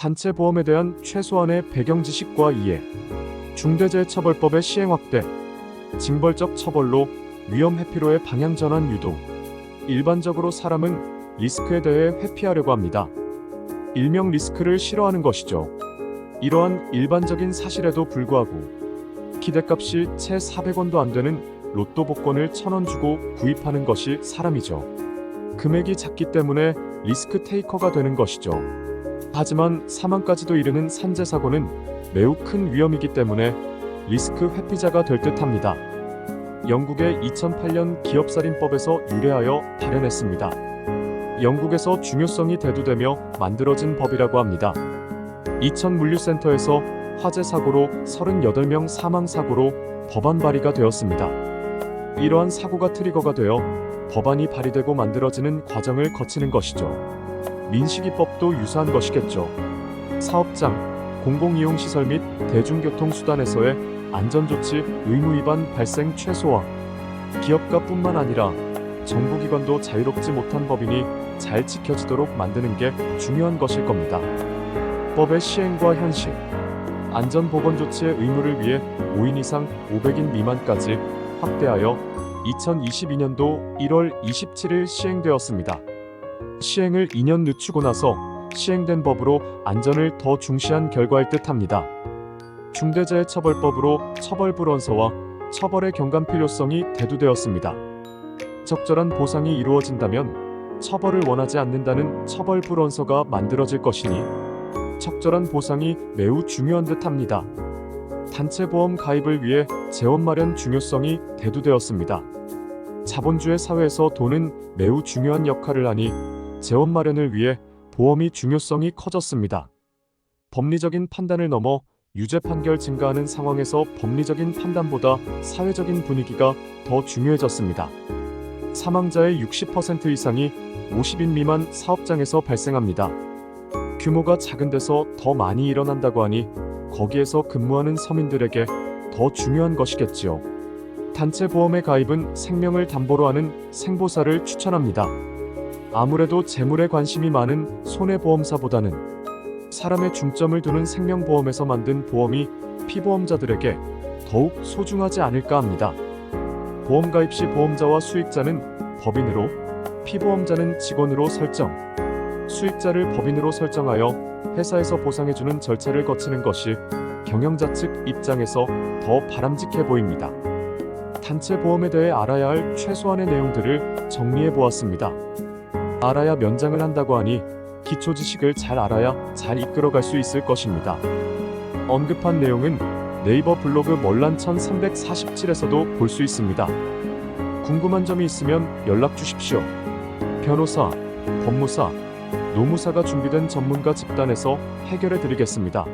단체 보험에 대한 최소한의 배경 지식과 이해, 중대재해처벌법의 시행 확대, 징벌적 처벌로 위험 회피로의 방향 전환 유도. 일반적으로 사람은 리스크에 대해 회피하려고 합니다. 일명 리스크를 싫어하는 것이죠. 이러한 일반적인 사실에도 불구하고 기대값이 채 400원도 안 되는 로또 복권을 1000원 주고 구입하는 것이 사람이죠. 금액이 작기 때문에 리스크 테이커가 되는 것이죠. 하지만 사망까지도 이르는 산재 사고는 매우 큰 위험이기 때문에 리스크 회피자가 될 듯합니다. 영국의 2008년 기업살인법에서 유래하여 발현했습니다. 영국에서 중요성이 대두되며 만들어진 법이라고 합니다. 2000 물류센터에서 화재 사고로 38명 사망 사고로 법안 발의가 되었습니다. 이러한 사고가 트리거가 되어 법안이 발의되고 만들어지는 과정을 거치는 것이죠. 민식이법도 유사한 것이겠죠. 사업장, 공공이용시설 및 대중교통수단에서의 안전조치 의무 위반 발생 최소화. 기업가뿐만 아니라 정부기관도 자유롭지 못한 법인이 잘 지켜지도록 만드는 게 중요한 것일 겁니다. 법의 시행과 현실. 안전보건조치의 의무를 위해 5인 이상 500인 미만까지 확대하여 2022년도 1월 27일 시행되었습니다. 시행을 2년 늦추고 나서 시행된 법으로 안전을 더 중시한 결과일 듯합니다. 중대재해처벌법으로 처벌 불원서와 처벌의 경감 필요성이 대두되었습니다. 적절한 보상이 이루어진다면 처벌을 원하지 않는다는 처벌 불원서가 만들어질 것이니 적절한 보상이 매우 중요한 듯합니다. 단체 보험 가입을 위해 재원 마련 중요성이 대두되었습니다. 자본주의 사회에서 돈은 매우 중요한 역할을 하니 재원 마련을 위해 보험이 중요성이 커졌습니다. 법리적인 판단을 넘어 유죄 판결 증가하는 상황에서 법리적인 판단보다 사회적인 분위기가 더 중요해졌습니다. 사망자의 60% 이상이 50인 미만 사업장에서 발생합니다. 규모가 작은 데서 더 많이 일어난다고 하니 거기에서 근무하는 서민들에게 더 중요한 것이겠지요. 단체 보험의 가입은 생명을 담보로 하는 생보사를 추천합니다. 아무래도 재물에 관심이 많은 손해보험사보다는 사람의 중점을 두는 생명보험에서 만든 보험이 피보험자들에게 더욱 소중하지 않을까 합니다. 보험 가입 시 보험자와 수익자는 법인으로, 피보험자는 직원으로 설정, 수익자를 법인으로 설정하여 회사에서 보상해주는 절차를 거치는 것이 경영자 측 입장에서 더 바람직해 보입니다. 단체 보험에 대해 알아야 할 최소한의 내용들을 정리해 보았습니다. 알아야 면장을 한다고 하니 기초 지식을 잘 알아야 잘 이끌어갈 수 있을 것입니다. 언급한 내용은 네이버 블로그 멀란 1347에서도 볼 수 있습니다. 궁금한 점이 있으면 연락 주십시오. 변호사, 법무사, 노무사가 준비된 전문가 집단에서 해결해 드리겠습니다.